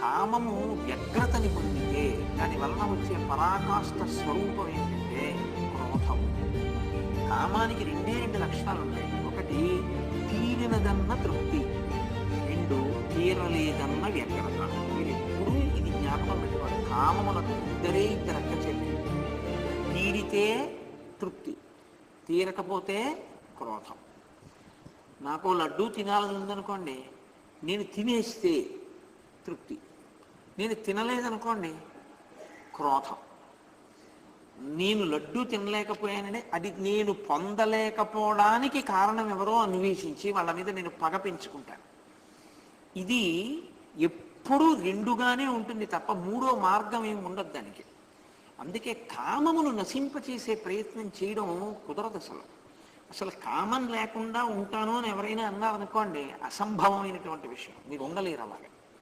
కామము వ్యగ్రతని పొందితే దాని వలన వచ్చే పరాకాష్ట స్వరూపం ఏంటంటే క్రోధం కామానికి రెండే రెండు లక్షణాలు ఉన్నాయి ఒకటి తీరినదన్న తృప్తి. రెండు తీరలేదన్న వ్యగ్రత. మీరు ఎప్పుడూ ఇది జ్ఞాపకం పెట్టుకోవాలి. కామములకు ఇద్దరే ఇద్దరు అక్క చెల్లి తీరితే తృప్తి తీరకపోతే క్రోధం. నాకు లడ్డూ తినాలని ఉందనుకోండి నేను తినేస్తే తృప్తి. నేను తినలేదనుకోండి క్రోధం. నేను లడ్డూ తినలేకపోయానని అది నేను పొందలేకపోవడానికి కారణం ఎవరో అన్వేషించి వాళ్ళ మీద నేను పగ పెంచుకుంటాను. ఇది ఎప్పుడూ రెండుగానే ఉంటుంది తప్ప మూడో మార్గం ఏమి ఉండదు దానికి. అందుకే కామమును నశింపచేసే ప్రయత్నం చేయడం కుదరదు అసలు. అసలు కామం లేకుండా ఉంటాను అని ఎవరైనా అన్నారనుకోండి అసంభవమైనటువంటి విషయం. మీరు ఉండలేరు అలాగే.